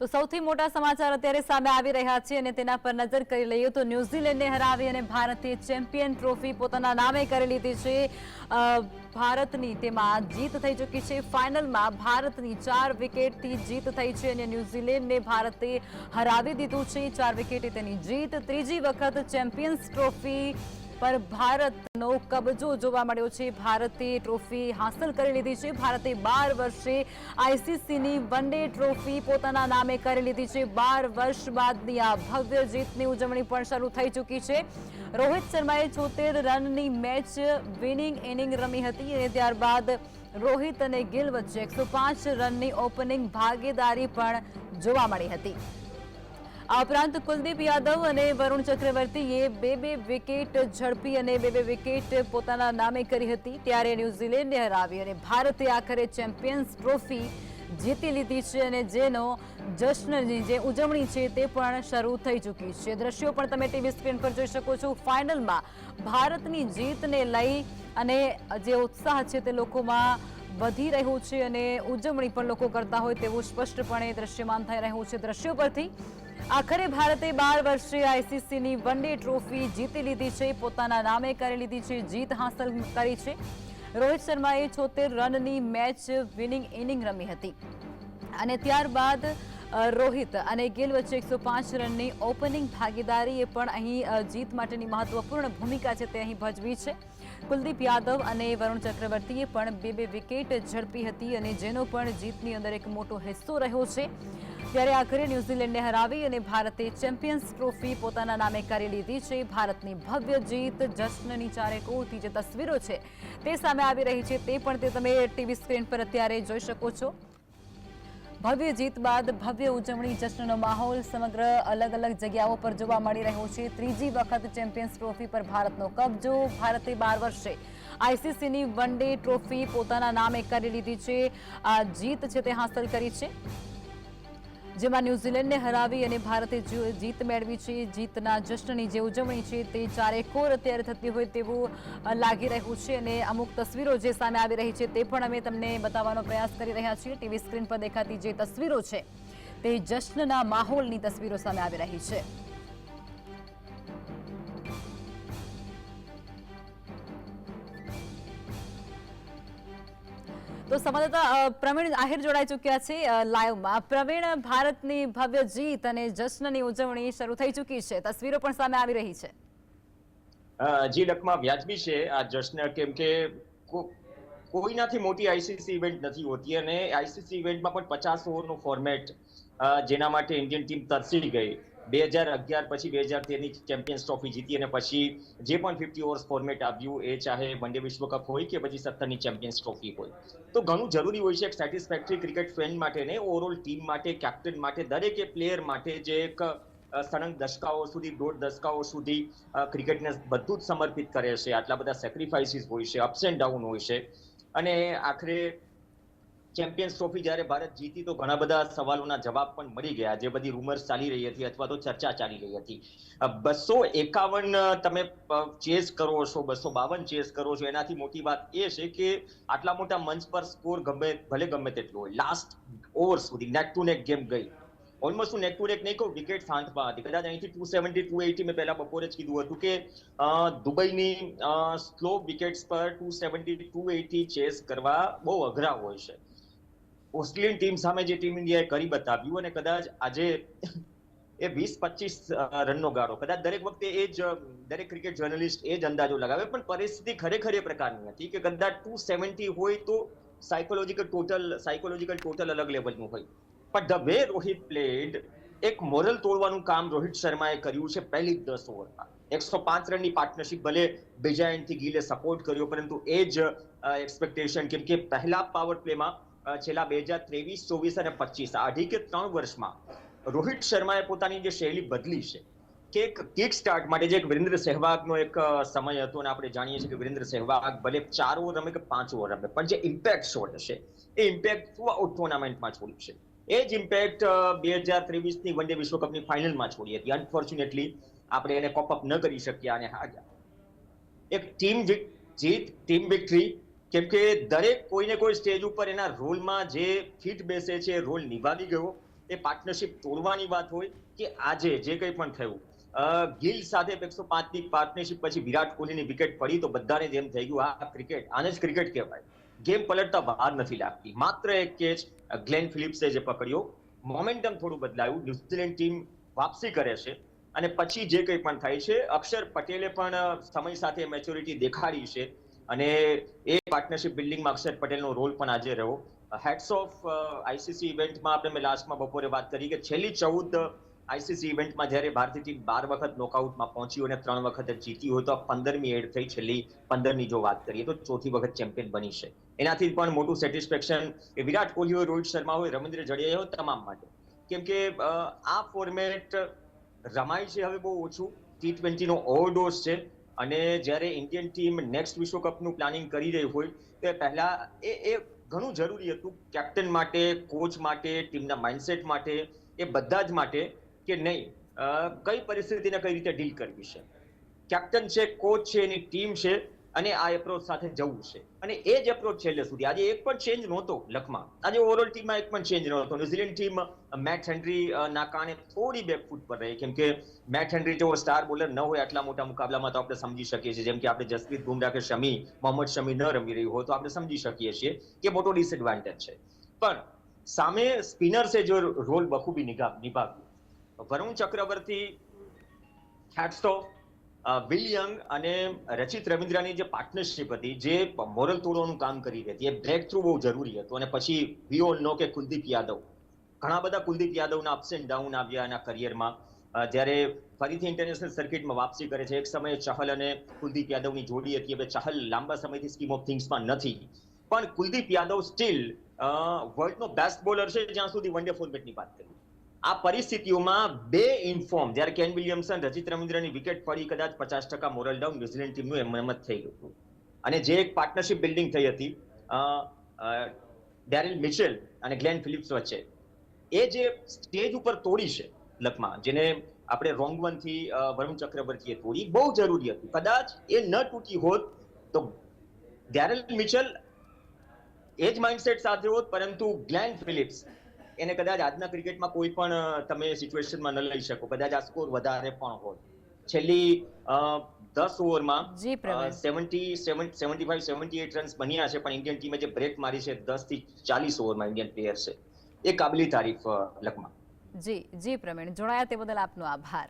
તો સૌથી મોટા સમાચાર અત્યારે સામે આવી રહ્યા છે અને તેના પર નજર કરી લઈએ તો ન્યૂઝીલેન્ડને હરાવી અને ભારતે ચેમ્પિયન ટ્રોફી પોતાના નામે કરી લીધી છે. ભારતની તેમાં જીત થઈ ચૂકી છે. ફાઇનલમાં ભારતની ચાર વિકેટથી જીત થઈ છે અને ન્યૂઝીલેન્ડને ભારતે હરાવી દીધું છે. ચાર વિકેટે તેની જીત. ત્રીજી વખત ચેમ્પિયન્સ ટ્રોફી પર ભારતનો કબજો જોવા મળ્યો છે. ભારતે ટ્રોફી હાંસલ કરી લીધી છે. ભારતે બાર વર્ષે આઈસીસીની વન ડે ટ્રોફી પોતાના નામે કરી લીધી છે. બાર વર્ષ બાદની આ ભવ્ય જીતની ઉજવણી પણ શરૂ થઈ ચૂકી છે. રોહિત શર્માએ છોતેર રનની મેચ વિનિંગ ઇનિંગ રમી હતી અને ત્યારબાદ રોહિત અને ગિલ વચ્ચે એકસો રનની ઓપનિંગ ભાગીદારી પણ જોવા મળી હતી. આ ઉપરાંત કુલદીપ યાદવ અને વરુણ ચક્રવર્તીએ બે બે વિકેટ ઝડપી અને બે બે વિકેટ પોતાના નામે કરી હતી. ત્યારે ન્યૂઝીલેન્ડને હરાવી અને ભારતે આખરે ચેમ્પિયન્સ ટ્રોફી જીતી લીધી છે અને જેનો જશ્નની જે ઉજવણી છે તે પણ શરૂ થઈ ચૂકી છે. દ્રશ્યો પણ તમે ટીવી સ્ક્રીન પર જોઈ શકો છો. ફાઇનલમાં ભારતની જીતને લઈ અને જે ઉત્સાહ છે તે લોકોમાં વધી રહ્યું છે અને ઉજવણી પણ લોકો કરતા હોય તેવું સ્પષ્ટપણે દ્રશ્યમાન થઈ રહ્યું છે દ્રશ્યો પરથી. આખરે ભારતે બાર વર્ષે આઈસીસીની વન ડે ટ્રોફી જીતી લીધી છે. પોતાના નામે કરી લીધી છે, જીત હાંસલ કરી છે. રોહિત શર્માએ છોતેર રનની મેચ વિનિંગ ઇનિંગ રમી હતી. અને ત્યારબાદ રોહિત અને ગિલ વચ્ચે એકસો પાંચ રનની ઓપનિંગ ભાગીદારીએ પણ અહીં જીત માટેની મહત્વપૂર્ણ ભૂમિકા છે તે અહીં ભજવી છે. કુલદીપ યાદવ અને વરુણ ચક્રવર્તીએ પણ બે બે વિકેટ ઝડપી હતી અને જેનો પણ જીતની અંદર એક મોટો હિસ્સો રહ્યો છે. ત્યારે આખરે ન્યૂઝીલેન્ડને હરાવી અને ભારતે ચેમ્પિયન્સ ટ્રોફી પોતાના નામે કરી લીધી છે. ભારતની ભવ્ય જીત જશ્નની ચારે કોરથી જે તસવીરો છે તે સામે આવી રહી છે તે પણ તે તમે ટીવી સ્ક્રીન પર અત્યારે જોઈ શકો છો. ભવ્ય જીત બાદ ભવ્ય ઉજવણી, જશ્નનો માહોલ, સમગ્ર અલગ અલગ જગ્યાઓ પર જોવા મળી રહ્યો છે. ત્રીજી વખત ચેમ્પિયન્સ ટ્રોફી પર ભારતનો કબજો ભારતે બાર વર્ષે આઈસીસીની વન ડે ટ્રોફી પોતાના નામે કરી લીધી છે. આ જીત છે તે હાંસલ કરી છે. જેમાં ન્યૂઝીલેન્ડને હરાવી અને ભારતે જીત મેળવી છે. જીતના જશ્નની જે ઉજવણી છે તે ચારેકોર અત્યારે થતી હોય તેવું લાગી રહ્યું છે અને અમુક તસવીરો જે સામે આવી રહી છે તે પણ અમે તમને બતાવવાનો પ્રયાસ કરી રહ્યા છીએ. ટીવી સ્ક્રીન પર દેખાતી જે તસવીરો છે તે જશ્નના માહોલની તસવીરો સામે આવી રહી છે. તો સંવાદદાતા પ્રવીણ આહિર જોડાઈ ચૂક્યા છે લાઈવમાં. પ્રવીણ, ભારતની ભવ્ય જીત અને જશ્નની ઉજવણી શરૂ થઈ ચૂકી છે. તસવીરો પણ સામે આવી રહી છે. જી લકમાં વ્યાજબી છે. આ જશ્ન કેમ કો- કોઈનાથી મોટી આઈસીસી ઇવેન્ટ નથી હોતી અને આઈસીસી ઇવેન્ટમાં પણ પચાસ ઓવરનું ફોર્મેટ જેના માટે ઇન્ડિયન ટીમ તરસી ગઈ. બે હજાર અગિયાર પછી બે હજાર તેરની ચેમ્પિયન્સ ટ્રોફી જીતી અને પછી જે પણ ફિફ્ટી ઓવર્સ ફોર્મેટ આવ્યું, એ ચાહે વન ડે વિશ્વ કપ હોય કે પછી સત્તરની ચેમ્પિયન્સ ટ્રોફી હોય. તો ઘણું જરૂરી હોય છે એક સેટિસ્ફેક્ટરી ક્રિકેટ ફેન માટે ને ઓવરઓલ ટીમ માટે કેપ્ટન માટે, દરેકે પ્લેયર માટે જે એક સળંગ દશકાઓ સુધી, દોઢ દશકાઓ સુધી ક્રિકેટને બધું જ સમર્પિત કરે છે. આટલા બધા સેક્રિફાઈસીસ હોય છે અપ્સ એન્ડ ડાઉન હોય છે. અને આખરે ચેમ્પિયન્સ ટ્રોફી જ્યારે ભારત જીતી તો ઘણા બધા સવાલોના જવાબ પણ મળી ગયા. જે બધી રૂમર્સ ચાલી રહી હતી અથવા તો ચર્ચા ચાલી રહી હતી. બસો એકાવન તમે ચેસ કરો છો, બસો બાવન ચેસ કરો છો. એનાથી મોટી વાત એ છે કે આટલા મોટા મંચ પર સ્કોર ગમે, ભલે ગમે તેટલો હોય. લાસ્ટ ઓવર સુધી નેક ટુ નેક ગેમ ગઈ. ઓલમોસ્ટ હું નેક ટુ નેક નહીં કહું વિકેટ શાંતમાં હતી. કદાચ અહીંથી ટુ સેવન્ટી ટુ એટી મેં પહેલા બપોરે જ કીધું હતું કે દુબઈની સ્લો વિકેટ્સ પર two seventy two eighty chase કરવા બહુ અઘરા હોય છે. ઓસ્ટ્રેલિયન ટીમ સામે જે ટીમ ઇન્ડિયાએ કરી બતાવ્યું અને કદાચ આજે એ વીસ પચીસ રનનો ગાળો. કદાચ દરેક વખતે એ જ દરેક ક્રિકેટ જર્નલિસ્ટ એ જ અંદાજો લગાવે, પણ પરિસ્થિતિ ખરેખર એ પ્રકારની હતી કે કદાચ ટુ સેવન્ટી હોય તો સાયકોલોજીકલ ટોટલ સાયકોલોજીકલ ટોટલ અલગ લેવલનું હોય. પણ ધ વે રોહિત પ્લેડ એક મોરલ તોડવાનું કામ રોહિત શર્માએ કર્યું છે પહેલી જ દસ ઓવરમાં. એકસો પાંચ રનની પાર્ટનરશિપ ભલે બીજા એન્ડથી ગીલે સપોર્ટ કર્યો, પરંતુ એ જ એક્સપેક્ટેશન કેમ કે પહેલા પાવર પ્લેમાં છેલ્લા બે હજાર ત્રેવીસ, ચોવીસ અને પચીસ અઢી કે ત્રણ વર્ષમાં રોહિત શર્માએ પોતાની જે શૈલી બદલી છે, કે એક કિક સ્ટાર્ટ માટે જે વિરેન્દ્ર સહેવાગનો એક સમય હતો અને આપણે જાણીએ છીએ કે વિરેન્દ્ર સહેવાગ ભલે ચાર ઓવર રમે કે પાંચ ઓવર રમે, પણ જે ઇમ્પેક્ટ શોટ છે એ ઇમ્પેક્ટ ટુર્નામેન્ટમાં છોડ્યું છે. એ જ ઇમ્પેક્ટ બે હજાર ત્રેવીસની વન ડે વિશ્વકપની ફાઇનલમાં છોડી હતી. અનફોર્ચ્યુનેટલી આપણે એને કોપ અપ ન કરી શક્યા અને હાર્યા. એક ટીમ જીત ટીમ વિક્ટરી કેમ કે દરેક કોઈને કોઈ સ્ટેજ ઉપર એના રોલમાં જે ફિટ બેસે છે રોલ નિભાવી ગયો, એ પાર્ટનરશિપ તોડવાની વાત હોય કે આજે જે કંઈ પણ થયું. ગિલ સાથે એકસો પાંચની પાર્ટનરશિપ પછી વિરાટ કોહલીની વિકેટ પડી તો બધાને જેમ થઈ ગયું, આ ક્રિકેટ આને જ ક્રિકેટ કહેવાય. ગેમ પલટતા બહાર નથી લાગતી. માત્ર એક કેચ ગ્લેન ફિલિપ્સે જે પકડ્યો. મોમેન્ટમ થોડું બદલાયું. ન્યુઝીલેન્ડ ટીમ વાપસી કરે છે. અને પછી જે કંઈ પણ થાય છે, અક્ષર પટેલે પણ સમય સાથે મેચ્યોરિટી દેખાડી છે. અને એ પાર્ટનરશિપ બિલ્ડિંગમાં અક્ષર પટેલનો રોલ પણ આજે રહ્યો. હેડ્સ ઓફ આઈસીસી ઇવેન્ટમાં આપણે મેં લાસ્ટમાં બપોરે વાત કરી કે છેલ્લી ચૌદ આઈસીસી ઇવેન્ટમાં જ્યારે ભારતીય ટીમ બાર વખત નોકઆઉટમાં પહોંચી અને ત્રણ વખત જીતી હોય તો પંદરમી એડ થઈ છેલ્લી પંદરની જો વાત કરીએ તો ચોથી વખત ચેમ્પિયન બની છે. એનાથી પણ મોટું સેટિસ્ફેક્શન એ વિરાટ કોહલી હોય, રોહિત શર્મા હોય, રવિન્દ્ર જડેજા હોય તમામ માટે. કેમ કે આ ફોર્મેટ રમાય છે હવે બહુ ઓછું. ટી ટ્વેન્ટીનો ઓવરડોઝ છે. અને જ્યારે ઇન્ડિયન ટીમ નેક્સ્ટ વિશ્વકપનું પ્લાનિંગ કરી રહી હોય, તો પહેલા એ એ ઘણું જરૂરી હતું. કેપ્ટન માટે કોચ માટે ટીમના માઇન્ડસેટ માટે, એ બધા જ માટે કે નહીં કઈ પરિસ્થિતિને કઈ રીતે ડીલ કરવી છે? કેપ્ટન છે કોચ છે, એની ટીમ છે અને આ એપ્રોચ સાથે જવું છે. અને એ જ એપ્રોચ છેલ્લે સુધી. આજે એક પણ ચેન્જ નહોતો લખમાં. આજે ઓવરઓલ ટીમમાં એક પણ ચેન્જ નહોતો. ન્યુઝીલેન્ડ ટીમ મેટ હેનરી ના કારણે થોડી બેકફૂટ પર રહી. કેમ કે મેટ હેનરી જેવો સ્ટાર બોલર ન હોય આટલા મોટા મુકાબલામાં, તો આપણે સમજી શકીએ છીએ. જેમ કે આપણે જસપ્રીત બુમરાહ કે શમી, મોહમ્મદ શમી ન રમી રહ્યું હોય, તો આપણે સમજી શકીએ છીએ કે મોટો ડિસએડવાન્ટેજ છે. પણ સામે સ્પિનર્સે જો રોલ બખૂબી નિભાવ્યો. વરુણ ચક્રવર્તી હેડસ્ટોફ વિલ યંગ અને રચિત રવિન્દ્રાની જે પાર્ટનરશિપ હતી, જે મોરલ તોડવાનું કામ કરી રહી હતી, એ બ્રેક થ્રુ બહુ જરૂરી હતું. અને પછી વિયોન નો કે કુલદીપ યાદવ, ઘણા બધા કુલદીપ યાદવના અપ્સ એન્ડ ડાઉન આવ્યા એના કરિયરમાં જ્યારે ફરીથી ઇન્ટરનેશનલ સર્કિટમાં વાપસી કરે છે, એક સમયે ચહલ અને કુલદીપ યાદવની જોડી હતી. હવે ચહલ લાંબા સમયથી સ્કીમ ઓફ થિંગ્સમાં નથી. પણ કુલદીપ યાદવ સ્ટીલ વર્લ્ડનો બેસ્ટ બોલર છે, જ્યાં સુધી વન ડે ફોર્મેટની વાત કરીએ. આ પરિસ્થિતિઓમાં બે ઇન્ફોર્મ જ્યારે કેન વિલિયમસન રજિત રવિન્દ્રની વિકેટ પડી કદાચ પચાસ ટકા મોરલ ડાઉન ન્યુઝીલેન્ડ ટીમનું એમ એમ જ થઈ ગયું હતું. અને જે એક પાર્ટનરશિપ બિલ્ડિંગ થઈ હતી ડેરિલ મિશેલ અને ગ્લેન ફિલિપ્સ વચ્ચે. એ જે સ્ટેજ ઉપર તોડી છે લકમાં, જેને આપણે રોંગ વનથી વરુણ ચક્રવર્તીએ તોડી, બહુ જરૂરી હતી. કદાચ એ ન તૂટી હોત તો ડેરિલ મિશેલ એ જ માઇન્ડસેટ સાથે હોત, પરંતુ ગ્લેન ફિલિપ્સ એને કદાચ આજના ક્રિકેટમાં કોઈ પણ તમે સિચ્યુએશનમાં ન લઈ શકો. કદાચ આ સ્કોર વધારે પણ હોય. છેલ્લી દસ ઓવરમાં seventy seventy five seventy eight runs બન્યા છે પણ ઇન્ડિયન ટીમે જે બ્રેક મારી છે દસથી ચાલીસ ઓવરમાં ઇન્ડિયન પ્લેયર છે. એ કાબિલી તારીફ લકમાં જી જી પ્રવીણ. જોડાયા તે બદલ આપનો આભાર.